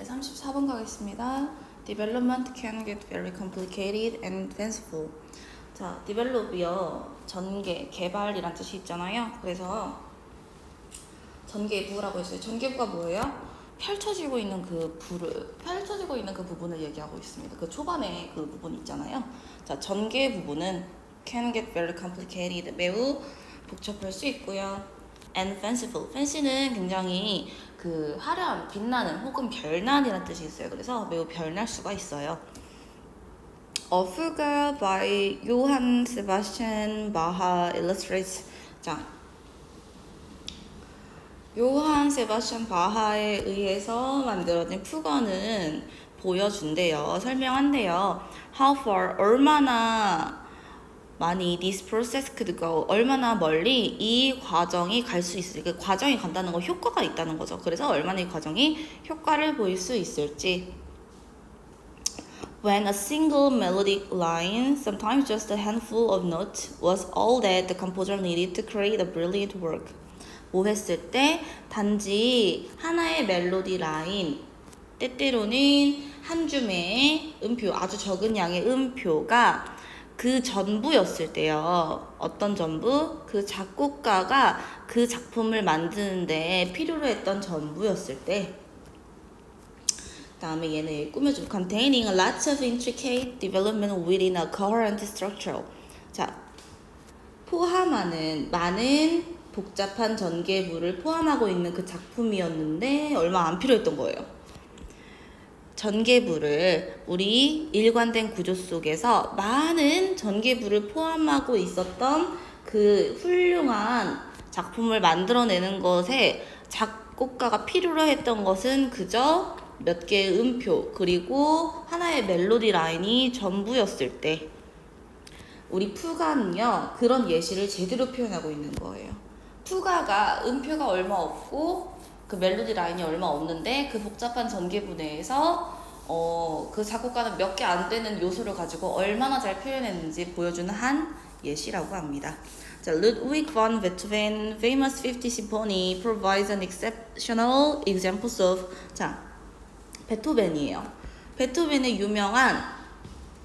네, 34번 가겠습니다. Development can get very complicated and fanciful. 자, develop이요. 전개, 개발이란 뜻이 있잖아요. 그래서 전개부라고 했어요. 전개부가 뭐예요? 펼쳐지고 있는 그 부를 펼쳐지고 있는 그 부분을 얘기하고 있습니다. 그 초반에 그 부분 있잖아요. 자, 전개 부분은 can get very complicated 매우 복잡할 수 있고요. and fanciful. fancy는 굉장히 그 화려한, 빛나는 혹은 별난이라는 뜻이 있어요. 그래서 매우 별날 수가 있어요. A Fuga by Johann Sebastian Bach illustrates. 자, 요한 세바스찬 바하에 의해서 만들어진 푸거는 보여준대요. 설명한대요. How far 얼마나 많이 this process could go 얼마나 멀리 이 과정이 갈 수 있을지 그 과정이 간다는 건 효과가 있다는 거죠. 그래서 얼마나 이 과정이 효과를 보일 수 있을지 When a single melodic line, sometimes just a handful of notes, was all that the composer needed to create a brilliant work. 뭐 했을 때 단지 하나의 멜로디 라인, 때때로는 한 줌의 음표, 아주 적은 양의 음표가 그 전부였을 때요. 어떤 전부? 그 작곡가가 그 작품을 만드는데 필요로 했던 전부였을 때. 다음에 얘는 꾸며줄 containing lot of intricate development within a coherent structure. 자, 포함하는 많은 복잡한 전개부를 포함하고 있는 그 작품이었는데 얼마 안 필요했던 거예요. 전개부를 우리 일관된 구조 속에서 많은 전개부를 포함하고 있었던 그 훌륭한 작품을 만들어내는 것에 작곡가가 필요로 했던 것은 그저 몇 개의 음표 그리고 하나의 멜로디 라인이 전부였을 때 우리 푸가는요 그런 예시를 제대로 표현하고 있는 거예요. 푸가가 음표가 얼마 없고 그 멜로디 라인이 얼마 없는데 그 복잡한 전개부 내에서 어, 그 작곡가는 몇 개 안 되는 요소를 가지고 얼마나 잘 표현했는지 보여주는 한 예시라고 합니다. 자, Ludwig van Beethoven famous 50 Symphony provides an exceptional examples of 자, 베토벤이에요. 베토벤의 유명한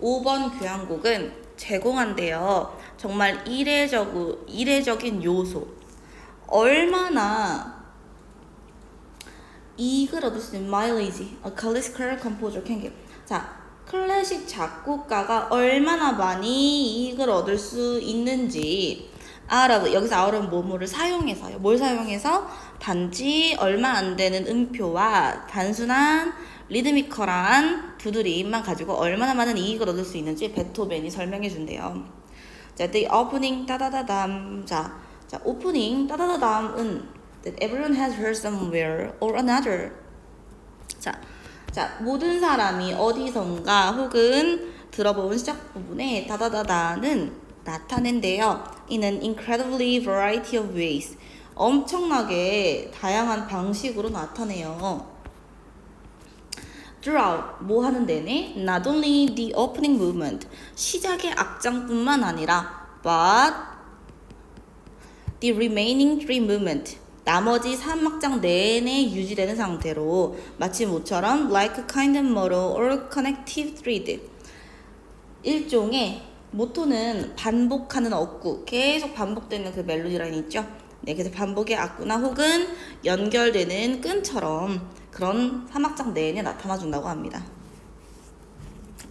5번 교향곡은 제공한대요. 정말 이례적, 이례적인 요소. 얼마나 이익을 얻을 수 있는 mileage, a classical composer can. 자, 클래식 작곡가가 얼마나 많이 이익을 얻을 수 있는지 out 여기서 out은 뭐뭐를 사용해서요. 뭘 사용해서 단지 얼마 안 되는 음표와 단순한 리드미컬한 두드림만 가지고 얼마나 많은 이익을 얻을 수 있는지 베토벤이 설명해 준대요. 자, the opening 따다다담. 자, 자, 오프닝 따다다담은 that everyone has heard somewhere or another. 자, 자, 모든 사람이 어디선가 혹은 들어본 시작 부분에 다다다다는 나타낸대요. In an incredibly variety of ways. 엄청나게 다양한 방식으로 나타내요. Throughout 뭐 하는 내내 not only the opening movement 시작의 악장뿐만 아니라 but the remaining three movement 나머지 3악장 내내 유지되는 상태로 마치 모처럼 like kind of motto or connective thread 일종의 모토는 반복하는 억구 계속 반복되는 그 멜로디 라인 있죠 네, 그래서 반복의 악구나 혹은 연결되는 끈처럼 그런 3악장 내내 나타나 준다고 합니다.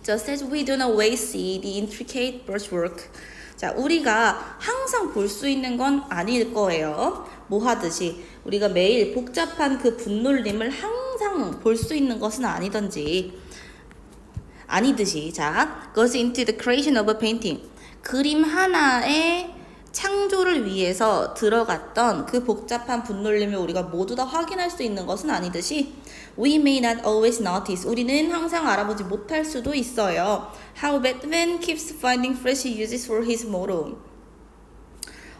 Just as we don't always see the intricate brushwork. 자, 우리가 항상 볼 수 있는 건 아닐 거예요. 뭐 하듯이 우리가 매일 복잡한 그 분놀림을 항상 볼 수 있는 것은 아니던지 아니듯이 자, goes into the creation of a painting. 그림 하나의 창조를 위해서 들어갔던 그 복잡한 분놀림을 우리가 모두 다 확인할 수 있는 것은 아니듯이 we may not always notice 우리는 항상 알아보지 못할 수도 있어요. How Beethoven keeps finding fresh uses for his motto.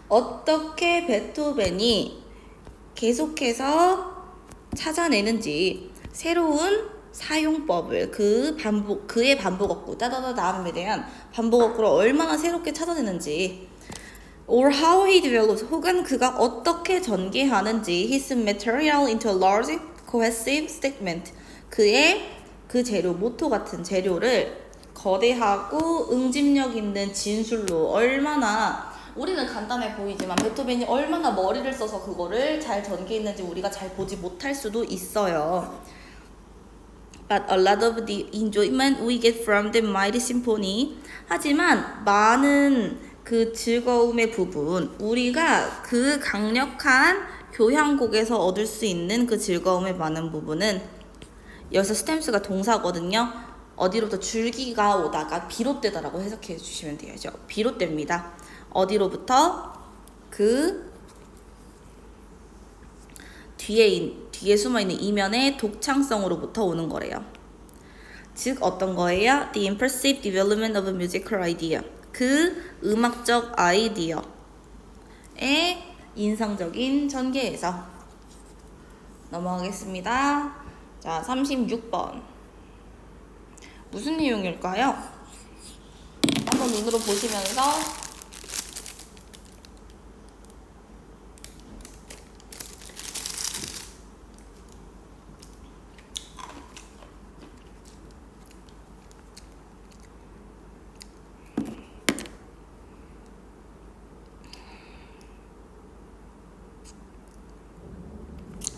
어떻게 베토벤이 계속해서 찾아내는지 새로운 사용법을 그 반복 그의 반복 억구 따다다 다음에 대한 반복 억구를 얼마나 새롭게 찾아내는지 or how he develops 혹은 그가 어떻게 전개하는지 his material into a large cohesive statement. 그의 그 재료, 모토 같은 재료를 거대하고 응집력 있는 진술로 얼마나 우리는 간단해 보이지만 베토벤이 얼마나 머리를 써서 그거를 잘 전개했는지 우리가 잘 보지 못할 수도 있어요. But a lot of the enjoyment we get from the mighty symphony. 하지만 많은 그 즐거움의 부분, 우리가 그 강력한 교향곡에서 얻을 수 있는 그 즐거움의 많은 부분은 여기서 스탬스가 동사거든요. 어디로부터 줄기가 오다가 비롯되다라고 해석해 주시면 되죠. 비롯됩니다. 어디로부터 그 뒤에 인- 뒤에 숨어 있는 이면의 독창성으로부터 오는 거래요. 즉 어떤 거예요? The impressive development of a musical idea. 그 음악적 아이디어의 인상적인 전개에서 넘어가겠습니다. 자, 36번. 무슨 내용일까요? 한번 눈으로 보시면서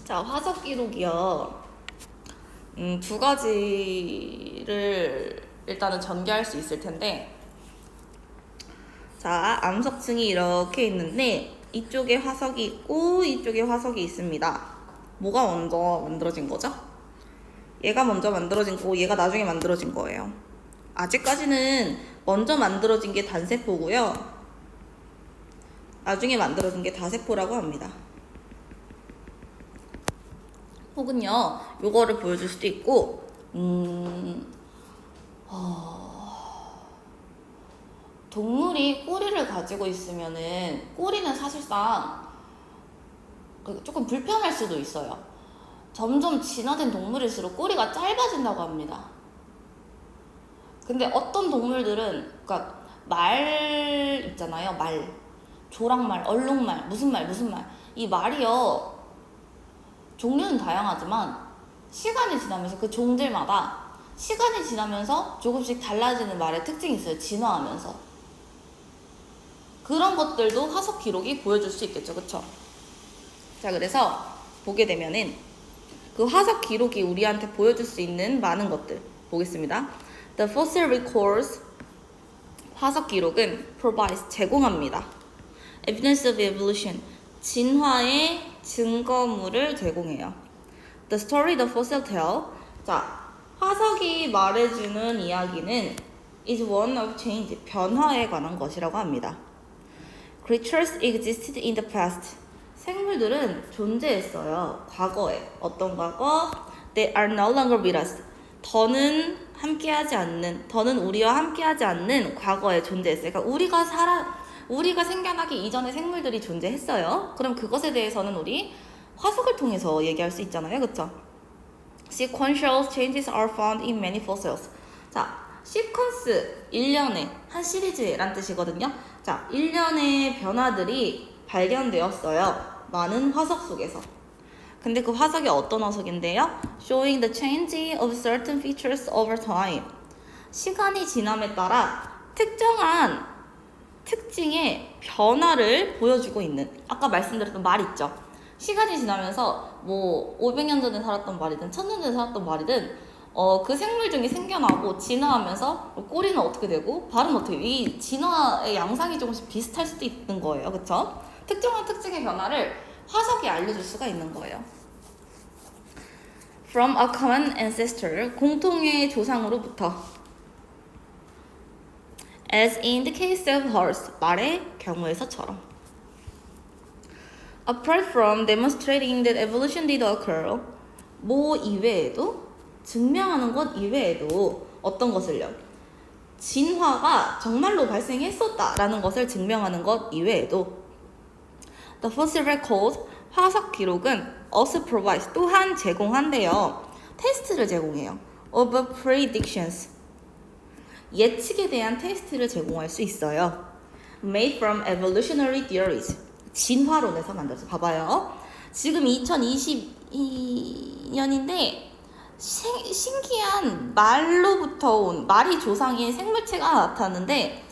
자, 화석 기록이요. 음, 두 가지를 일단은 전개할 수 있을 텐데. 자, 암석층이 이렇게 있는데 이쪽에 화석이 있고 이쪽에 화석이 있습니다. 뭐가 먼저 만들어진 거죠? 얘가 먼저 만들어진 거고 얘가 나중에 만들어진 거예요. 아직까지는 먼저 만들어진 게 단세포고요. 나중에 만들어진 게 다세포라고 합니다. 혹은요, 요거를 보여줄 수도 있고, 음, 어, 동물이 꼬리를 가지고 있으면은, 꼬리는 사실상 그 조금 불편할 수도 있어요. 점점 진화된 동물일수록 꼬리가 짧아진다고 합니다. 근데 어떤 동물들은, 그러니까 말 있잖아요, 말. 조랑말, 얼룩말, 무슨 말, 무슨 말. 이 말이요, 종류는 다양하지만 시간이 지나면서 그 종들마다 시간이 지나면서 조금씩 달라지는 말의 특징이 있어요. 진화하면서. 그런 것들도 화석 기록이 보여줄 수 있겠죠. 그쵸? 자, 그래서 보게 되면은 그 화석 기록이 우리한테 보여줄 수 있는 많은 것들 보겠습니다. The fossil records 화석 기록은 provides 제공합니다. Evidence of evolution 진화의 증거물을 제공해요. The story the fossil tell. 자, 화석이 말해주는 이야기는 is one of change, 변화에 관한 것이라고 합니다. Creatures existed in the past. 생물들은 존재했어요. 과거에. 어떤 과거? They are no longer with us. 더는 함께하지 않는, 더는 우리와 함께하지 않는 과거에 존재했어요. 그러니까 우리가 살아, 우리가 생겨나기 이전에 생물들이 존재했어요. 그럼 그것에 대해서는 우리 화석을 통해서 얘기할 수 있잖아요. 그쵸? Sequential changes are found in many fossils. 자, 시퀀스, 일련의, 한 시리즈란 뜻이거든요. 자, 일련의 변화들이 발견되었어요. 많은 화석 속에서. 근데 그 화석이 어떤 화석인데요? Showing the change of certain features over time. 시간이 지남에 따라 특정한 특징의 변화를 보여주고 있는 아까 말씀드렸던 말 있죠. 시간이 지나면서 뭐 500년 전에 살았던 말이든 1000년 전에 살았던 말이든 어, 그 생물 중에 생겨나고 진화하면서 꼬리는 어떻게 되고 발은 어떻게 되고 이 진화의 양상이 조금씩 비슷할 수도 있는 거예요. 그쵸? 특정한 특징의 변화를 화석이 알려줄 수가 있는 거예요. From a common ancestor, 공통의 조상으로부터 as in the case of horse, 말의 경우에서처럼. Apart from demonstrating that evolution did occur, 뭐 이외에도 증명하는 것 이외에도 어떤 것을요? 진화가 정말로 발생했었다라는 것을 증명하는 것 이외에도 The fossil record, 화석 기록은 also provides 또한 제공한대요. 테스트를 제공해요. Of predictions. 예측에 대한 테스트를 제공할 수 있어요. Made from evolutionary theories. 진화론에서 만들어서 봐봐요. 지금 2022년인데 생- 신기한 말로부터 온 말이 조상인 생물체가 나타났는데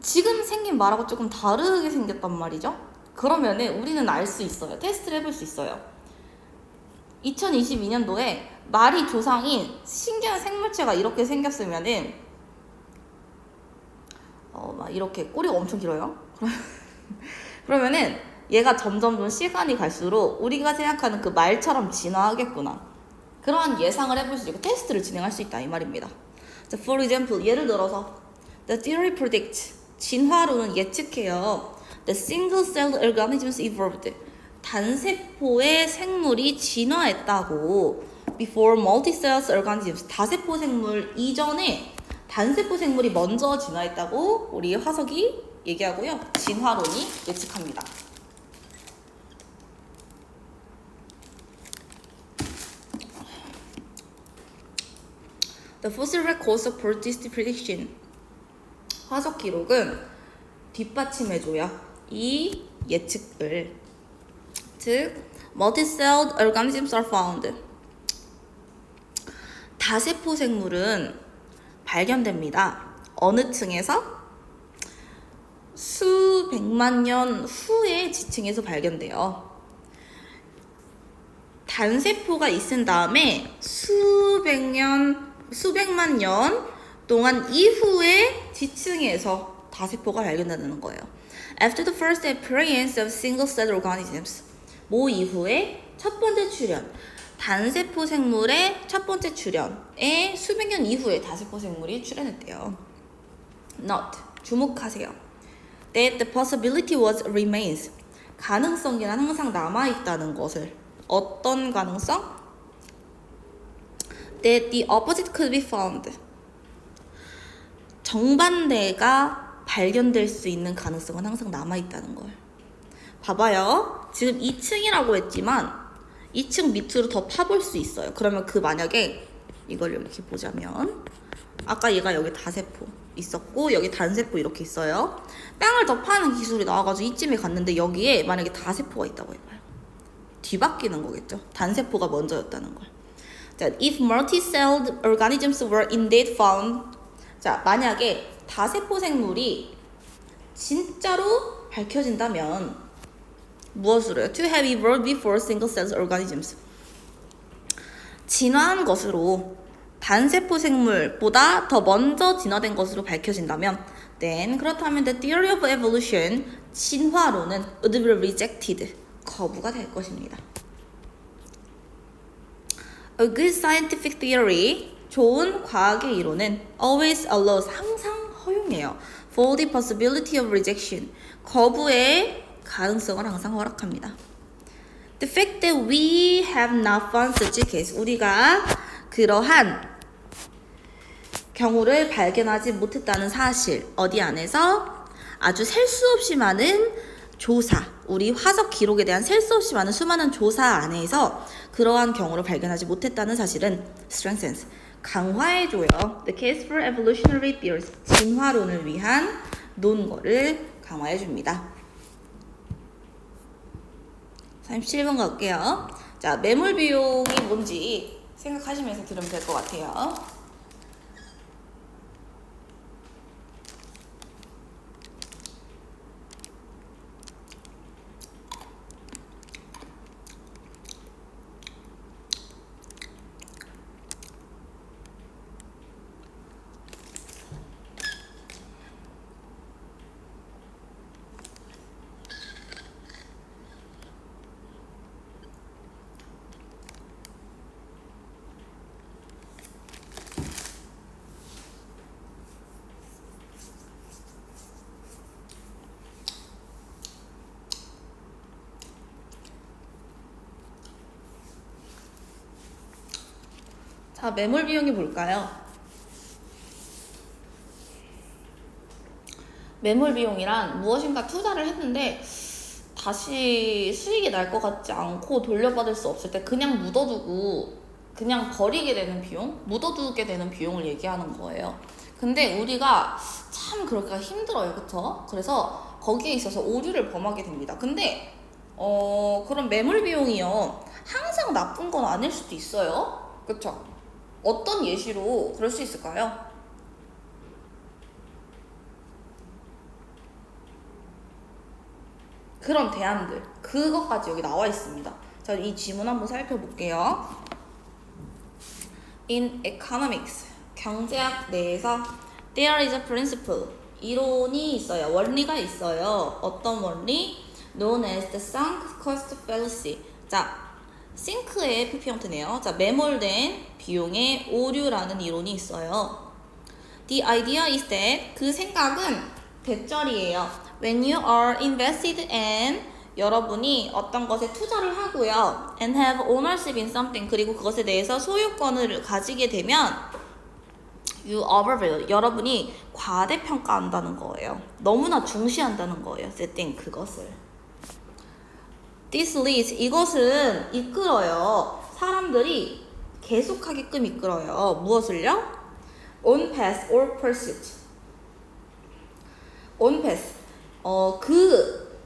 지금 생긴 말하고 조금 다르게 생겼단 말이죠. 그러면은 우리는 알 수 있어요. 테스트를 해볼 수 있어요. 2022년도에 말이 조상인 신기한 생물체가 이렇게 생겼으면은 어 막 이렇게 꼬리가 엄청 길어요. 그러면은 얘가 점점 점 시간이 갈수록 우리가 생각하는 그 말처럼 진화하겠구나. 그러한 예상을 해볼 수 있고 테스트를 진행할 수 있다 이 말입니다. 자, for example 예를 들어서 the theory predicts 진화론은 예측해요. the single celled organisms evolved 단세포의 생물이 진화했다고 before multicelled organisms 다세포 생물 이전에 단세포 생물이 먼저 진화했다고 우리 화석이 얘기하고요. 진화론이 예측합니다. The fossil records support this prediction. 화석 기록은 뒷받침해줘요. 이 예측을. 즉, multicelled organisms are found. 다세포 생물은 발견됩니다. 어느 층에서? 수백만 년 후의 지층에서 발견돼요. 단세포가 있은 다음에 수백 년, 수백만 년 동안 이후에 지층에서 다세포가 발견되는 거예요. After the first appearance of single-celled organisms, 모 이후에 첫 번째 출현, 단세포 생물의 첫 번째 출현에 수백 년 이후에 다세포 생물이 출현했대요. Note, 주목하세요. That the possibility was remains. 가능성이란 항상 남아 있다는 것을. 어떤 가능성? That the opposite could be found. 정반대가 발견될 수 있는 가능성은 항상 남아 있다는 걸. 봐봐요. 지금 2층이라고 했지만 2층 밑으로 더 파볼 수 있어요. 그러면 그 만약에 이걸 이렇게 보자면 아까 얘가 여기 다세포 있었고 여기 단세포 이렇게 있어요. 땅을 더 파는 기술이 나와가지고 이쯤에 갔는데 여기에 만약에 다세포가 있다고 해봐요. 뒤바뀌는 거겠죠. 단세포가 먼저였다는 걸. 자, if multi-celled organisms were indeed found. 자, 만약에 다세포 생물이 진짜로 밝혀진다면 무엇으로요? To have evolved before single-celled organisms. 진화한 것으로 단세포 생물보다 더 먼저 진화된 것으로 밝혀진다면 then 그렇다면 the theory of evolution 진화론은 would be rejected 거부가 될 것입니다. A good scientific theory 좋은 과학의 이론은 always allows 항상 허용해요. For the possibility of rejection 거부의 가능성을 항상 허락합니다. The fact that we have not found such case 우리가 그러한 경우를 발견하지 못했다는 사실 어디 안에서 아주 셀 수 없이 많은 조사 우리 화석 기록에 대한 셀 수 없이 많은 수많은 조사 안에서 그러한 경우를 발견하지 못했다는 사실은 strengthens 강화해줘요. The case for evolutionary theories 진화론을 위한 논거를 강화해줍니다. 37번 갈게요. 자, 매물 비용이 뭔지 생각하시면서 들으면 될 것 같아요. 자, 매물 비용이 뭘까요? 매물 비용이란 무엇인가 투자를 했는데 다시 수익이 날 것 같지 않고 돌려받을 수 없을 때 그냥 묻어두고 그냥 버리게 되는 비용, 묻어두게 되는 비용을 얘기하는 거예요. 근데 우리가 참 그렇게 힘들어요, 그쵸? 그래서 거기에 있어서 오류를 범하게 됩니다. 근데 어 그런 매물 비용이요 항상 나쁜 건 아닐 수도 있어요, 그쵸? 어떤 예시로 그럴 수 있을까요? 그런 대안들 그것까지 여기 나와 있습니다. 자, 이 지문 한번 살펴볼게요. In economics 경제학 내에서 there is a principle 이론이 있어요. 원리가 있어요. 어떤 원리? known as the sunk cost fallacy. 자, 싱크의 PP 형태네요. 자, 매몰된 비용의 오류라는 이론이 있어요. The idea is that 그 생각은 대절이에요. When you are invested in 여러분이 어떤 것에 투자를 하고요. and have ownership in something 그리고 그것에 대해서 소유권을 가지게 되면 you overvalue 여러분이 과대평가한다는 거예요. 너무나 중시한다는 거예요. setting 그것을. This leads 이것은 이끌어요. 사람들이 계속하게끔 이끌어요. 무엇을요? On path or pursuit. On path. 어, 그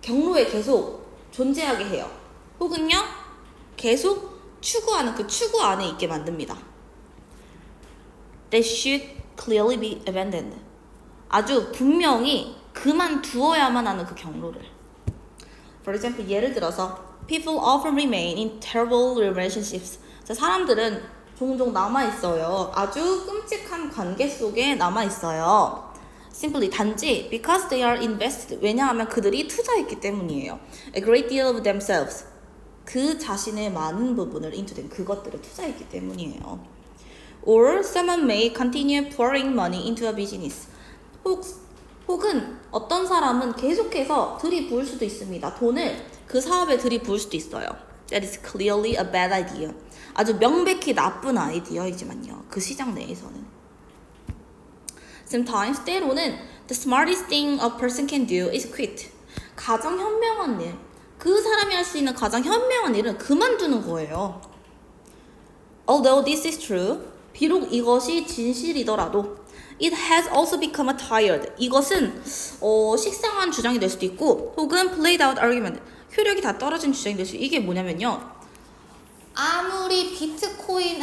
경로에 계속 존재하게 해요. 혹은요, 계속 추구하는 그 추구 안에 있게 만듭니다. They should clearly be abandoned. 아주 분명히 그만두어야만 하는 그 경로를. For example, 예를 들어서 people often remain in terrible relationships. 자, 사람들은 종종 남아 있어요. 아주 끔찍한 관계 속에 남아 있어요. Simply 단지 because they are invested. 왜냐하면 그들이 투자했기 때문이에요. A great deal of themselves. 그 자신의 많은 부분을 into them. 그것들을 투자했기 때문이에요. Or someone may continue pouring money into a business. 혹, 혹은 어떤 사람은 계속해서 들이부을 수도 있습니다. 돈을 그 사업에 들이부을 수도 있어요. That is clearly a bad idea. 아주 명백히 나쁜 아이디어이지만요. 그 시장 내에서는. Sometimes 때로는 the smartest thing a person can do is quit. 가장 현명한 일. 그 사람이 할 수 있는 가장 현명한 일은 그만두는 거예요. Although this is true, 비록 이것이 진실이더라도 it has also become a tired. 이것은 어, 식상한 주장이 될 수도 있고 혹은 played out argument. 효력이 다 떨어진 주장이 될 수. 이게 뭐냐면요. 아무리 비트코인이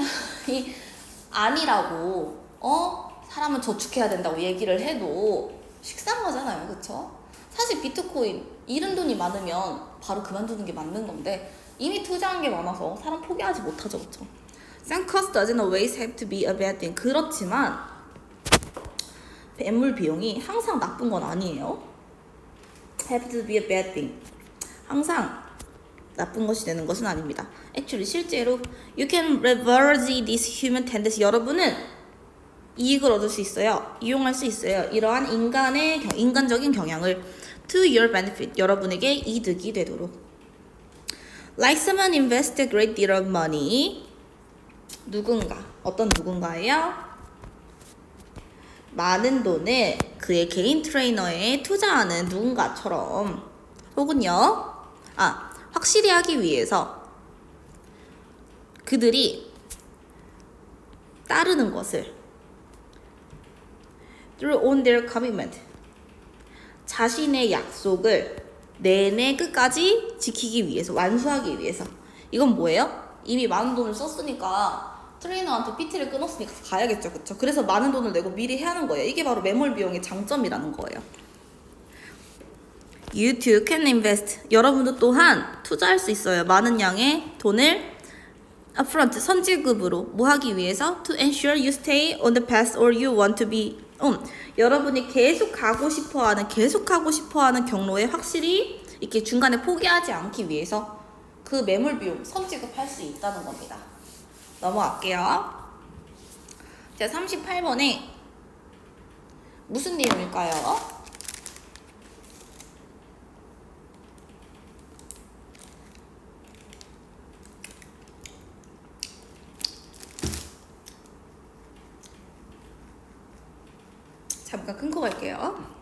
아니라고 어 사람은 저축해야 된다고 얘기를 해도 식상하잖아요, 그렇죠? 사실 비트코인 잃은 돈이 많으면 바로 그만두는 게 맞는 건데 이미 투자한 게 많아서 사람 포기하지 못하죠, 그렇죠? Sunk cost doesn't always have to be a bad thing. 그렇지만 매물 비용이 항상 나쁜 건 아니에요. Have to be a bad thing. 항상 나쁜 것이 되는 것은 아닙니다. Actually 실제로 you can leverage this human tendency. 여러분은 이익을 얻을 수 있어요. 이용할 수 있어요. 이러한 인간의 경- 인간적인 경향을 to your benefit. 여러분에게 이득이 되도록. Like someone invest a great deal of money. 누군가 어떤 누군가예요? 많은 돈을 그의 개인 트레이너에 투자하는 누군가처럼. 혹은요 아 확실히 하기 위해서 그들이 따르는 것을 through on their commitment. 자신의 약속을 내내 끝까지 지키기 위해서 완수하기 위해서. 이건 뭐예요? 이미 많은 돈을 썼으니까 트레이너한테 PT를 끊었으니까 가야겠죠 그쵸? 그래서 많은 돈을 내고 미리 해야 하는 거예요. 이게 바로 매몰 비용의 장점이라는 거예요. You too can invest. 여러분도 또한 투자할 수 있어요. 많은 양의 돈을 upfront 선지급으로 뭐 하기 위해서 to ensure you stay on the path or you want to be on. 여러분이 계속 가고 싶어하는 계속 가고 싶어하는 경로에 확실히 이렇게 중간에 포기하지 않기 위해서 그 매물 비용 선지급할 수 있다는 겁니다. 넘어갈게요. 자 38번에 무슨 내용일까요? 잠깐 끊고 갈게요.